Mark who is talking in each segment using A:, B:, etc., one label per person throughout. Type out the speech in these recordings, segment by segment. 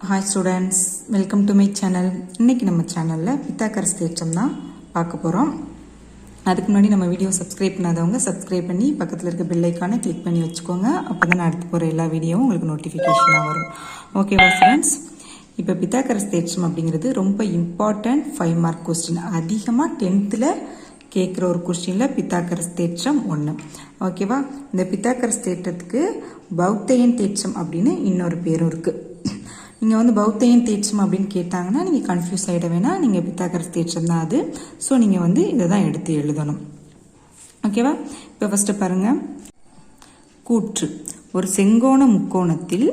A: Hi students welcome to my channel இன்றைக்கி நம்ம சேனலில் பித்தாக்கரஸ் தேற்றம் தான் பார்க்க போகிறோம் அதுக்கு முன்னாடி நம்ம வீடியோ சப்ஸ்கிரைப் பண்ணாதவங்க சப்ஸ்கிரைப் பண்ணி பக்கத்தில் இருக்க பெல் கிளிக் பண்ணி வச்சுக்கோங்க. அப்போ தான் நான் அடுத்து போகிற எல்லா வீடியோவும் உங்களுக்கு நோட்டிஃபிகேஷனாக வரும். ஓகேவா ஃப்ரெண்ட்ஸ் இப்போ பித்தாக்கரஸ் தேற்றம் அப்படிங்கிறது ரொம்ப இம்பார்ட்டண்ட் ஃபைவ் மார்க் கொஸ்டின் அதிகமாக டென்த்தில் கேட்குற ஒரு கொஸ்டினில் பித்தாக்கரஸ் தேற்றம் ஒன்று ஓகேவா இந்த பித்தாக்கரஸ் தேற்றத்துக்கு பௌத்தையன் தேற்றம் அப்படின்னு இன்னொரு பேரும் இருக்குது நீங்கள் வந்து பௌத்தையும் தீட்சம் அப்படின்னு கேட்டாங்கன்னா நீங்கள் கன்ஃபியூஸ் ஆகிட வேணாம். நீங்கள் பித்தாக்கரஸ் தீட்சம் தான் அது. ஸோ நீங்கள் வந்து இதை தான் எடுத்து எழுதணும். ஓகேவா இப்போ ஃபஸ்ட்டு பாருங்கள் கூற்று. ஒரு செங்கோண முக்கோணத்தில்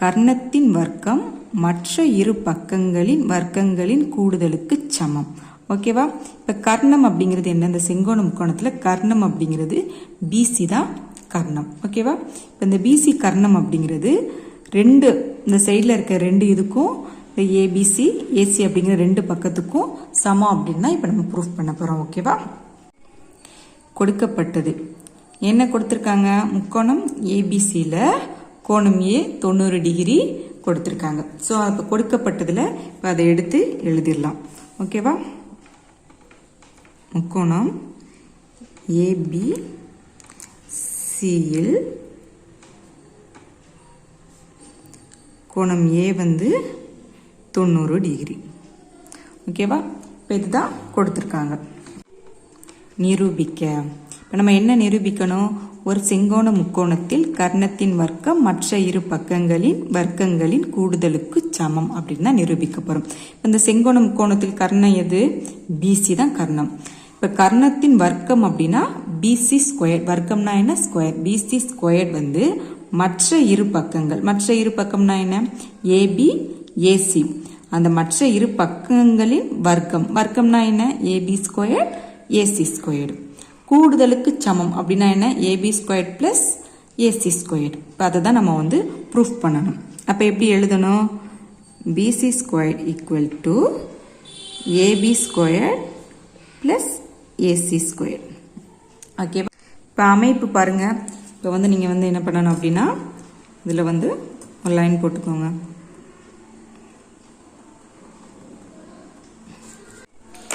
A: கர்ணத்தின் வர்க்கம் மற்ற இரு பக்கங்களின் வர்க்கங்களின் கூடுதலுக்கு சமம். ஓகேவா இப்போ கர்ணம் அப்படிங்கிறது என்ன? இந்த செங்கோண முக்கோணத்தில் கர்ணம் அப்படிங்கிறது பிசி தான் கர்ணம். ஓகேவா இப்போ இந்த பிசி கர்ணம் அப்படிங்கிறது ரெண்டு இந்த சைடில் இருக்க ரெண்டு இதுக்கும் இந்த ஏபிசி ஏசி அப்படிங்கிற ரெண்டு பக்கத்துக்கும் சமம் அப்படின்னா இப்போ நம்ம ப்ரூஃப் பண்ண போகிறோம் ஓகேவா கொடுக்கப்பட்டது. என்ன கொடுத்துருக்காங்க? முக்கோணம் ஏபிசியில் கோணம் ஏ தொண்ணூறு டிகிரி கொடுத்துருக்காங்க. ஸோ அப்போ கொடுக்கப்பட்டதில் இப்போ அதை எடுத்து எழுதிடலாம் ஓகேவா முக்கோணம் ஏபி சியில் கோணம் ஏ வந்து தொண்ணூறு டிகிரி ஓகேவா இப்போ இதுதான் கொடுத்துருக்காங்க. நிரூபிக்க. இப்போ நம்ம என்ன நிரூபிக்கணும்? ஒரு செங்கோண முக்கோணத்தில் கர்ணத்தின் வர்க்கம் மற்ற இரு பக்கங்களின் வர்க்கங்களின் கூடுதலுக்கு சமம் அப்படின்னு தான் நிரூபிக்க போகிறோம் இந்த செங்கோண முக்கோணத்தில் கர்ணம் எது? பிசி தான் கர்ணம். இப்போ கர்ணத்தின் வர்க்கம் அப்படின்னா பிசி ஸ்கொயர் வர்க்கம்னா என்ன? ஸ்கொயர் பிசி ஸ்கொயர் வந்து மற்ற இரு பக்கங்கள். மற்ற இரு பக்கம்னா என்ன? ஏபி ஏசி அந்த மற்ற இரு பக்கங்களின் வர்க்கம். வர்க்கம்னா என்ன? ஏபி ஸ்கொயர்ட் ஏசி ஸ்கொயர்டு கூடுதலுக்கு சமம். அப்படின்னா என்ன? AB squared plus AC squared இப்போ அதை தான் நம்ம வந்து ப்ரூஃப் பண்ணணும். அப்போ எப்படி எழுதணும்? BC square equal to AB square plus AC square okay இப்போ அமைப்பு பாருங்கள் இப்போ வந்து நீங்கள் வந்து என்ன பண்ணணும் அப்படின்னா இதில் வந்து ஒரு லைன் போட்டுக்கோங்க.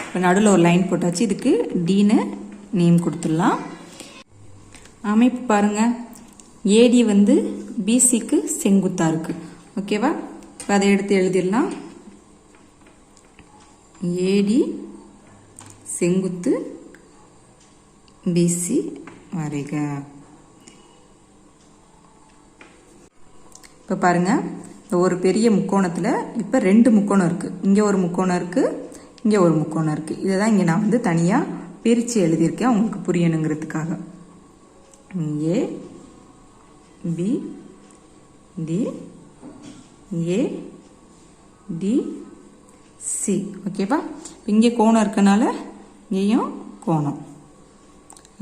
A: இப்போ நடுவில் ஒரு லைன் போட்டாச்சு. இதுக்கு டீனு நேம் கொடுத்துடலாம். அமைப்பு பாருங்க. ஏடி வந்து பிசிக்கு செங்குத்தாக இருக்குது ஓகேவா இப்போ அதை எடுத்து எழுதிடலாம். ஏடி செங்குத்து பிசி வரைக. இப்போ பாருங்கள் ஒரு பெரிய முக்கோணத்தில் இப்போ ரெண்டு முக்கோணம் இருக்குது இங்கே ஒரு முக்கோணம் இருக்குது இங்கே ஒரு முக்கோணம் இருக்குது இதை தான் இங்கே நான் வந்து தனியாக பிரித்து எழுதியிருக்கேன் உங்களுக்கு புரியணுங்கிறதுக்காக. A B D A D C ஓகேவா இங்கே கோணம் இருக்கனால இங்கேயும் கோணம்.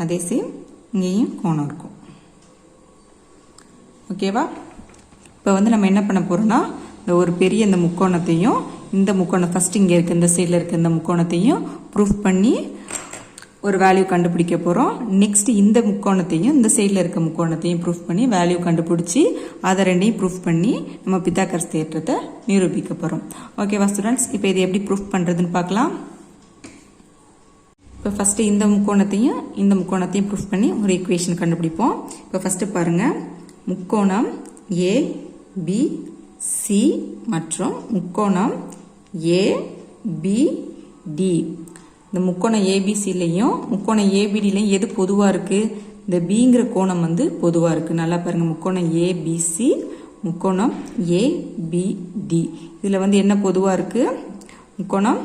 A: அதே சேம் இங்கேயும் கோணம் இருக்கும். ஓகேவா இப்போ வந்து நம்ம என்ன பண்ண போகிறோம்னா இந்த ஒரு பெரிய இந்த முக்கோணத்தையும் இந்த முக்கோணம் ஃபஸ்ட் இங்கே இருக்க இந்த சைடில் இருக்க இந்த முக்கோணத்தையும் ப்ரூஃப் பண்ணி ஒரு வேல்யூ கண்டுபிடிக்க போகிறோம் நெக்ஸ்ட் இந்த முக்கோணத்தையும் இந்த சைடில் இருக்க முக்கோணத்தையும் ப்ரூஃப் பண்ணி வேல்யூ கண்டுபிடிச்சி அதை ரெண்டையும் ப்ரூஃப் பண்ணி நம்ம பித்தாக்கர்ஸ் தேற்றத்தை நிரூபிக்க போகிறோம் ஓகேவா ஸ்டூடெண்ட்ஸ் இப்போ இது எப்படி ப்ரூஃப் பண்ணுறதுன்னு பார்க்கலாம். இப்போ ஃபஸ்ட்டு இந்த முக்கோணத்தையும் இந்த முக்கோணத்தையும் ப்ரூஃப் பண்ணி ஒரு ஈக்குவேஷன் கண்டுபிடிப்போம். இப்போ ஃபஸ்ட்டு பாருங்கள் முக்கோணம் ஏ பி சி மற்றும் முக்கோணம் ஏ பி டி. இந்த முக்கோணம் ஏபிசிலையும் முக்கோணம் ஏபிடிலையும் எது பொதுவாக இருக்குது இந்த பிங்கிற கோணம் வந்து பொதுவாக இருக்குது நல்லா பாருங்கள் முக்கோணம் ஏபிசி முக்கோணம் ஏபிடி இதில் வந்து என்ன பொதுவாக இருக்குது முக்கோணம்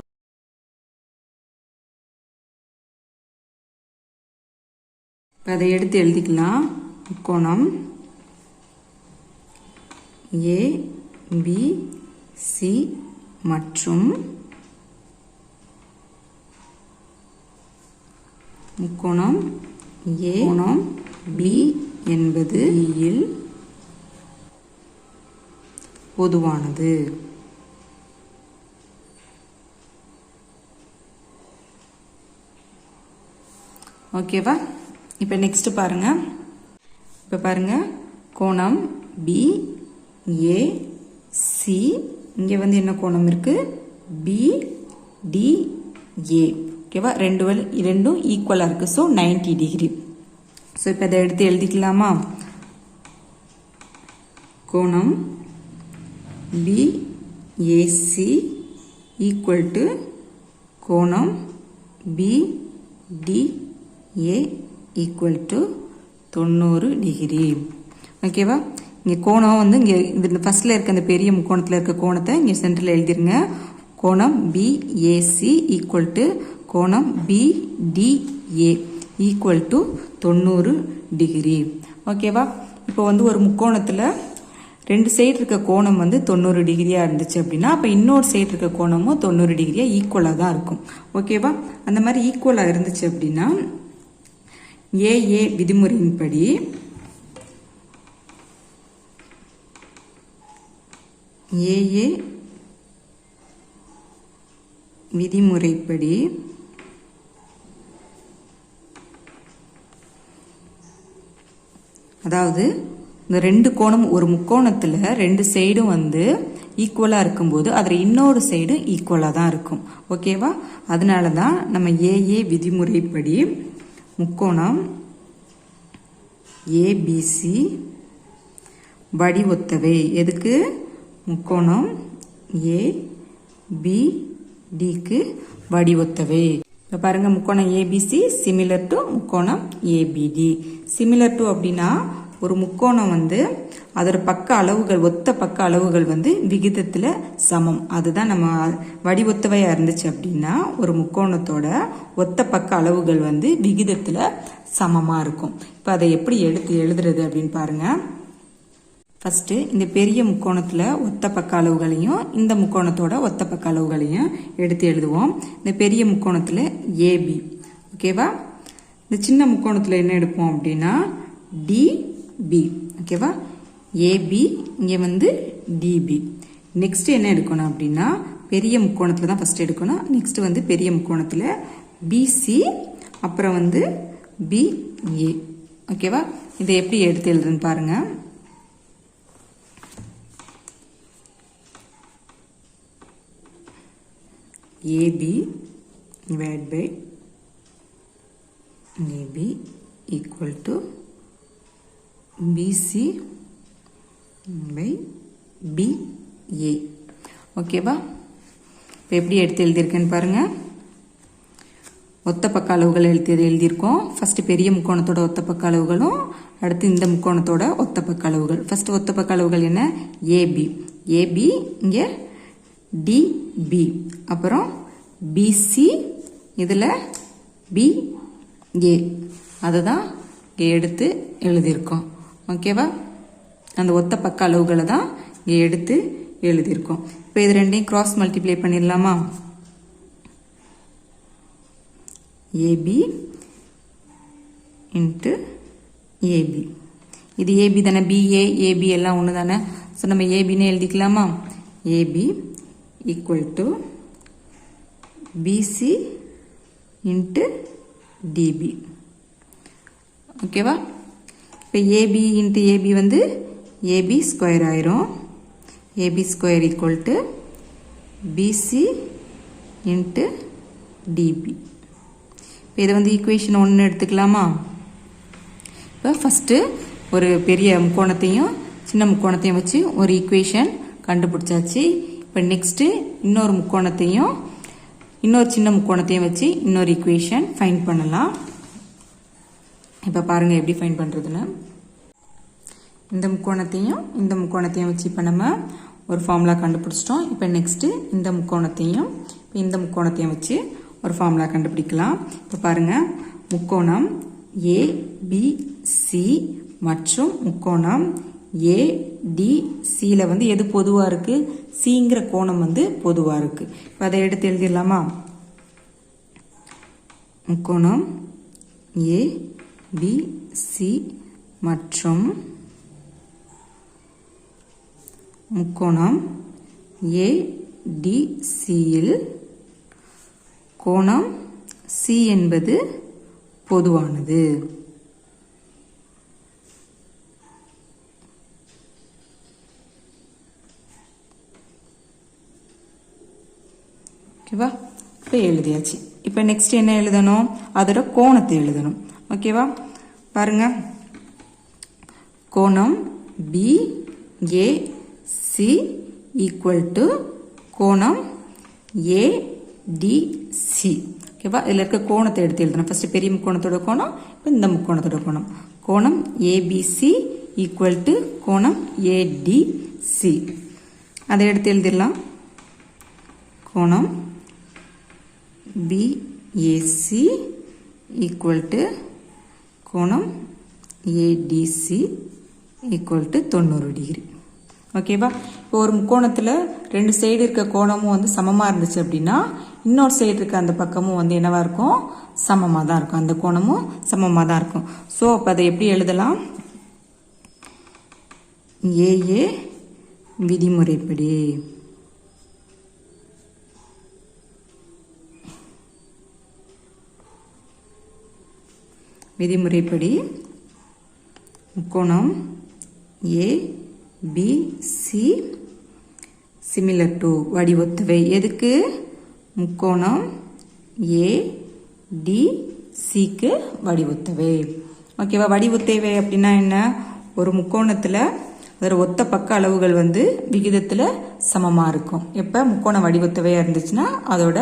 A: அதை எடுத்து எழுதிக்கலாம். முக்கோணம் ஏ பி சி மற்றும் முக்கோணம் ஏ கோணம் பி என்பது e இல் பொதுவானது. ஓகேவா இப்போ நெக்ஸ்ட் பாருங்க. இப்போ பாருங்க. கோணம் பி ஏ சி. இங்கே வந்து என்ன கோணம் இருக்குது பி டி ஏ. ஓகேவா ரெண்டு வல் ரெண்டும் ஈக்குவலாக இருக்குது ஸோ 90 டிகிரி ஸோ இப்போ அதை எடுத்து எழுதிக்கலாமா? கோணம் பிஏசி ஈக்குவல் டு கோணம் பிடிஏ ஈக்குவல் டு தொண்ணூறு டிகிரி ஓகேவா இங்கே கோணம் வந்து இங்கே இந்த ஃபஸ்ட்டில் இருக்க அந்த பெரிய முக்கோணத்தில் இருக்க கோணத்தை இங்கே சென்டரில் எழுதிருங்க. கோணம் பிஏசி ஈக்குவல் டு கோணம் பிடிஏ ஈக்குவல் டு தொண்ணூறு டிகிரி ஓகேவா இப்போ வந்து ஒரு முக்கோணத்தில் ரெண்டு சைடு இருக்க கோணம் வந்து தொண்ணூறு டிகிரியாக இருந்துச்சு அப்படின்னா அப்போ இன்னொரு சைடு இருக்க கோணமும் தொண்ணூறு டிகிரியாக ஈக்குவலாக தான் இருக்கும். ஓகேவா அந்த மாதிரி ஈக்குவலாக இருந்துச்சு அப்படின்னா ஏஏ விதிமுறையின்படி ஏஏ விதிமுறைப்படி அதாவது இந்த ரெண்டு கோணம் ஒரு முக்கோணத்தில் ரெண்டு சைடும் வந்து ஈக்குவலாக இருக்கும்போது அதில் இன்னொரு சைடு ஈக்குவலாக தான் இருக்கும். ஓகேவா அதனால தான் நம்ம ஏஏ விதிமுறைப்படி முக்கோணம் ஏபிசி வடிவொத்தவை. எதுக்கு? முக்கோணம் ஏ பி டிக்கு வடிவொத்தவை. இப்போ பாருங்க முக்கோணம் ஏபிசி சிமிலர் டு முக்கோணம் ஏபிடி சிமிலர் டு அப்படின்னா ஒரு முக்கோணம் வந்து அதோட பக்க அளவுகள் ஒத்த பக்க அளவுகள் வந்து விகிதத்தில் சமம். அதுதான் நம்ம வடிவொத்தவையாக இருந்துச்சு அப்படின்னா ஒரு முக்கோணத்தோட ஒத்த பக்க அளவுகள் வந்து விகிதத்தில் சமமாக இருக்கும். இப்போ அதை எப்படி எடுத்து எழுதுறது அப்படின்னு பாருங்கள் ஃபஸ்ட்டு இந்த பெரிய முக்கோணத்தில் ஒத்த பக்க அளவுகளையும் இந்த முக்கோணத்தோட ஒத்த பக்க அளவுகளையும் எடுத்து எழுதுவோம். இந்த பெரிய முக்கோணத்தில் ஏபி ஓகேவா இந்த சின்ன முக்கோணத்தில் என்ன எடுப்போம் அப்படின்னா டிபி ஓகேவா ஏபி இங்கே வந்து டிபி நெக்ஸ்ட் என்ன எடுக்கணும் அப்படின்னா பெரிய முக்கோணத்தில் தான் ஃபஸ்ட் எடுக்கணும். நெக்ஸ்ட் வந்து பெரிய முக்கோணத்தில் பிசி அப்புறம் வந்து பிஏ ஓகேவா இதை எப்படி எடுத்து எழுதுன்னு பாருங்கள் AB divided by AB equal to BC by BA? ஓகேவா இப்போ எப்படி எடுத்து எழுதியிருக்கேன்னு பாருங்கள் ஒத்த பக்க அளவுகள் எழுத்து எழுதியிருக்கோம்? ஃபஸ்ட்டு பெரிய முக்கோணத்தோட ஒத்த பக்க அளவுகளும் அடுத்து இந்த முக்கோணத்தோட ஒத்த பக்க அளவுகள். ஃபர்ஸ்ட் ஒத்த பக்க அளவுகள் என்ன? ஏபி ஏபி இங்கே டிபி அப்புறம் பிசி இதில் பிஏ அதை தான் இங்கே எடுத்து எழுதியிருக்கோம். ஓகேவா அந்த ஒத்த பக்க அளவுகளை தான் இங்கே எடுத்து எழுதியிருக்கோம். இப்போ இது ரெண்டையும் கிராஸ் மல்டிப்ளை பண்ணிடலாமா? ஏபி இன்ட்டு ஏபி இது ஏபி தானே? பிஏ ஏபி எல்லாம் ஒன்று தானே ஸோ நம்ம ஏபின்னு எழுதிக்கலாமா? AB equal to BC into DB ஓகேவா இப்போ ஏபி இன்ட்டு ஏபி வந்து ஏபி ஸ்கொயர் ஆயிரும். AB square equal to BC into DB இப்போ இதை வந்து ஈக்குவேஷன் ஒன்று எடுத்துக்கலாமா? இப்போ ஃபஸ்ட்டு ஒரு பெரிய முக்கோணத்தையும் சின்ன முக்கோணத்தையும் வச்சு ஒரு ஈக்குவேஷன் கண்டுபிடிச்சாச்சு. இப்போ நெக்ஸ்ட்டு இன்னொரு முக்கோணத்தையும் இன்னொரு சின்ன முக்கோணத்தையும் வச்சு இன்னொரு ஈக்குவேஷன் ஃபைன் பண்ணலாம். இப்போ பாருங்கள் எப்படி ஃபைன் பண்ணுறதுன்னு இந்த முக்கோணத்தையும் இந்த முக்கோணத்தையும் வச்சு இப்போ நம்ம ஒரு ஃபார்முலா கண்டுபிடிச்சிட்டோம். இப்போ நெக்ஸ்ட்டு இந்த முக்கோணத்தையும் இப்போ இந்த முக்கோணத்தையும் வச்சு ஒரு ஃபார்முலா கண்டுபிடிக்கலாம். இப்போ பாருங்கள் முக்கோணம் ஏபிசி மற்றும் முக்கோணம் ஏடிசியில் வந்து எது பொதுவாக இருக்குது சிங்கிற கோணம் வந்து பொதுவாக இருக்குது இப்போ அதை எடுத்து எழுதிடலாமா? முக்கோணம் ஏ பி சி மற்றும் முக்கோணம் ஏடிசியில் கோணம் சி என்பது பொதுவானது. ஓகேவா? இப்போ எழுதியாச்சு. இப்போ நெக்ஸ்ட் என்ன எழுதணும்? அதோட கோணத்தை எழுதணும். ஓகேவா? பாருங்க. கோணம் B A C equal to கோணம் ஏ சி ஓகேவா? இதில் இருக்க கோணத்தை எடுத்து எழுதணும். ஃபஸ்ட்டு பெரிய முக்கோணத்தோட கோணம் இப்போ இந்த முக்கோணத்தோட கோணம். கோணம் ஏபிசி ஈக்குவல் டு கோணம் ஏடிசி அதை எடுத்து எழுதிடலாம். கோணம் பிஏசி ஈக்குவல் டு கோணம் ஏடிசி ஈக்குவல் டு தொண்ணூறு டிகிரி ஓகேவா இப்போ ஒரு முக்கோணத்தில் ரெண்டு சைடு இருக்க கோணமும் வந்து சமமாக இருந்துச்சு அப்படின்னா இன்னொரு சைடு இருக்க அந்த பக்கமும் வந்து என்னவாக இருக்கும்? சமமாக தான் இருக்கும். அந்த கோணமும் சமமாக தான் இருக்கும். ஸோ அப்போ அதை எப்படி எழுதலாம்? ஏஏ விதிமுறைப்படி. விதிமுறைப்படி முக்கோணம் A B C similar to வடிவொத்தவை. எதுக்கு? முக்கோணம் ஏ டி சிக்கு வடிவொத்தவை. ஓகேவா வடிவொத்தவை அப்படின்னா என்ன? ஒரு முக்கோணத்தில் அதில் ஒத்த பக்க அளவுகள் வந்து விகிதத்தில் சமமாக இருக்கும். எப்போ? முக்கோண வடிவத்தவையாக இருந்துச்சுன்னா அதோட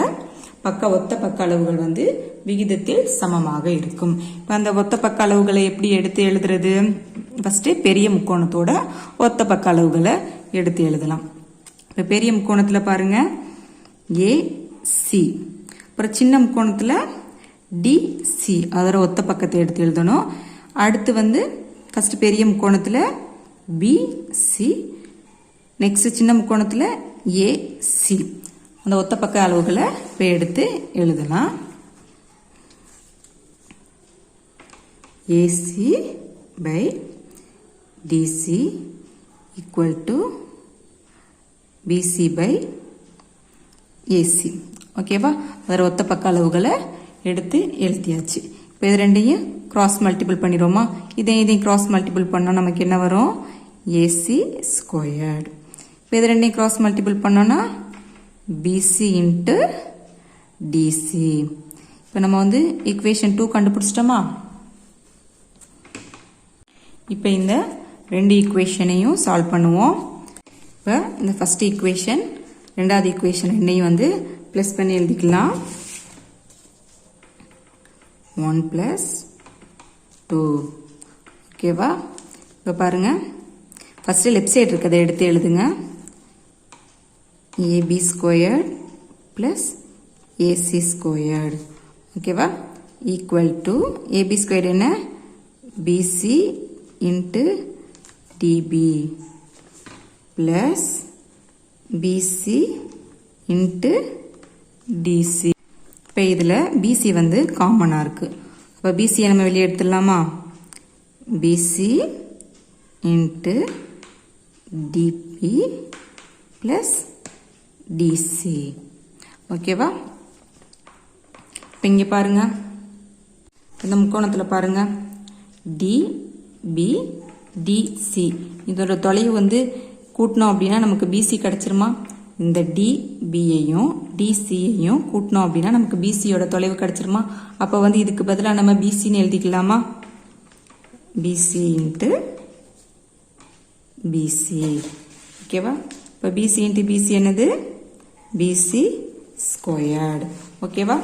A: பக்க ஒத்த பக்க அளவுகள் வந்து விகிதத்தில் சமமாக இருக்கும். இப்போ அந்த ஒத்த பக்க அளவுகளை எப்படி எடுத்து எழுதுறது? ஃபஸ்ட்டு பெரிய முக்கோணத்தோட ஒத்த பக்க அளவுகளை எடுத்து எழுதலாம். இப்போ பெரிய முக்கோணத்தில் பாருங்கள் ஏ சி அப்புறம் சின்ன முக்கோணத்தில் டிசி அதோட ஒத்த பக்கத்தை எடுத்து எழுதணும். அடுத்து வந்து ஃபஸ்ட்டு பெரிய முக்கோணத்தில் பிசி நெக்ஸ்ட் சின்ன முக்கோணத்தில் ஏசி அந்த ஒத்த பக்க அளவுகளை இப்போ எடுத்து எழுதலாம். AC by DC equal to BC by AC ஓகேவா வேறு ஒத்த பக்க அளவுகளை எடுத்து எழுதியாச்சு. இப்போ இது ரெண்டையும் கிராஸ் மல்டிபிள் பண்ணிடுவோமா? இதையும் இதையும் கிராஸ் மல்டிபிள் பண்ணால் நமக்கு என்ன வரும்? ஏசி ஸ்கொயர்டு இப்போ இது ரெண்டையும் கிராஸ் மல்டிபிள் பண்ணோன்னா பிசி இன்ட்டு டிசி இப்போ நம்ம வந்து ஈக்குவேஷன் டூ கண்டுபிடிச்சிட்டோமா? இப்போ இந்த ரெண்டு ஈக்குவேஷனையும் சால்வ் பண்ணுவோம். இப்போ இந்த ஃபஸ்ட் ஈக்குவேஷன் ரெண்டாவது ஈக்குவேஷன் ரெண்டையும் வந்து ப்ளஸ் பண்ணி எழுதிக்கலாம். ஒன் ப்ளஸ் டூ ஓகேவா இப்போ பாருங்கள் ஃபஸ்ட்டு லெஃப்ட் சைடு இருக்கிறத எடுத்து எழுதுங்க. AB squared plus AC squared ஓகேவா ஈக்குவல் டு ஏபி ஸ்கொயர்டு என்ன? BC into DB plus BC into DC இப்போ இதில் பிசி வந்து காமனாக இருக்குது இப்போ பிசியை நம்ம வெளியே எடுத்துடலாமா? BC into DB plus DC ஓகேவா இப்போ இங்கே பாருங்க. இந்த முக்கோணத்தில் பாருங்க. டி டிசி இதோட தொலைவு வந்து கூட்டினோம் அப்படின்னா நமக்கு பிசி கிடச்சிருமா? இந்த டி பியையும் டிசியையும் கூட்டினோம் அப்படின்னா நமக்கு பிசியோட தொலைவு கிடச்சிருமா? அப்போ வந்து இதுக்கு பதிலாக நம்ம பிசின்னு எழுதிக்கலாமா? பிசி இன்ட்டு பிசி ஓகேவா இப்போ பிசி இன்ட்டு பிசி என்னது? பிசி ஸ்கொயர்டு ஓகேவா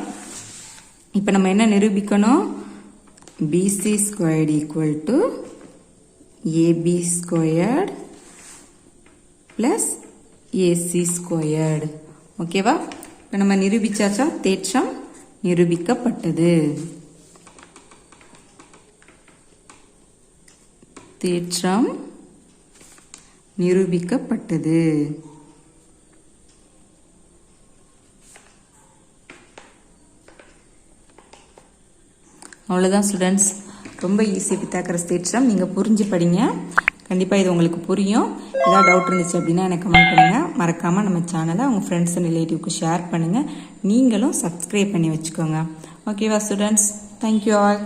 A: இப்போ நம்ம என்ன நிரூபிக்கணும்? BC squared equal to AB squared plus AC squared ஓகேவா இப்போ நம்ம நிரூபிச்சாச்சா? தேற்றம் நிரூபிக்கப்பட்டது. தேற்றம் நிரூபிக்கப்பட்டது. அவ்வளோதான் ஸ்டூடெண்ட்ஸ் ரொம்ப ஈஸி பித்தாக்கரஸ் தேற்றம் நீங்கள் புரிஞ்சு படிங்க. கண்டிப்பாக இது உங்களுக்கு புரியும். ஏதாவது டவுட் இருந்துச்சு அப்படின்னா எனக்கு கமெண்ட் பண்ணுங்கள் மறக்காமல் நம்ம சேனலை உங்கள் ஃப்ரெண்ட்ஸ் அண்ட் ரிலேட்டிவ்க்கு ஷேர் பண்ணுங்கள் நீங்களும் சப்ஸ்கிரைப் பண்ணி வச்சுக்கோங்க. ஓகேவா ஸ்டூடெண்ட்ஸ் தேங்க்யூ ஆல்